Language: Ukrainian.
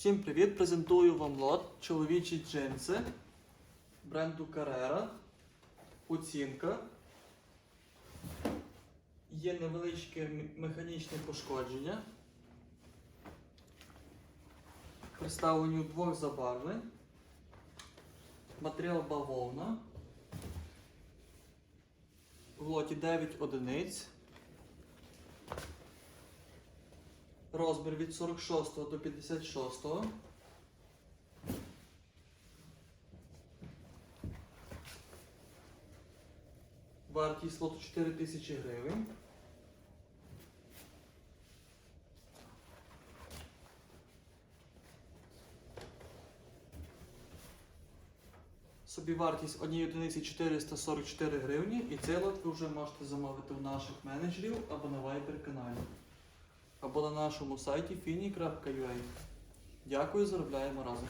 Всім привіт! Презентую вам лот чоловічі джинси бренду Carrera. Оцінка. Є невеличке механічне пошкодження. Представлені у двох забарвлень. Матеріал бавовна. В лоті 9 одиниць. Розмір від 46 до 56. Вартість лоту 4 тисячі гривень. Собівартість однієї одиниці 444 гривні і цей лот ви вже можете замовити у наших менеджерів або на Viber каналі або на нашому сайті fini.ua. Дякую, заробляємо разом.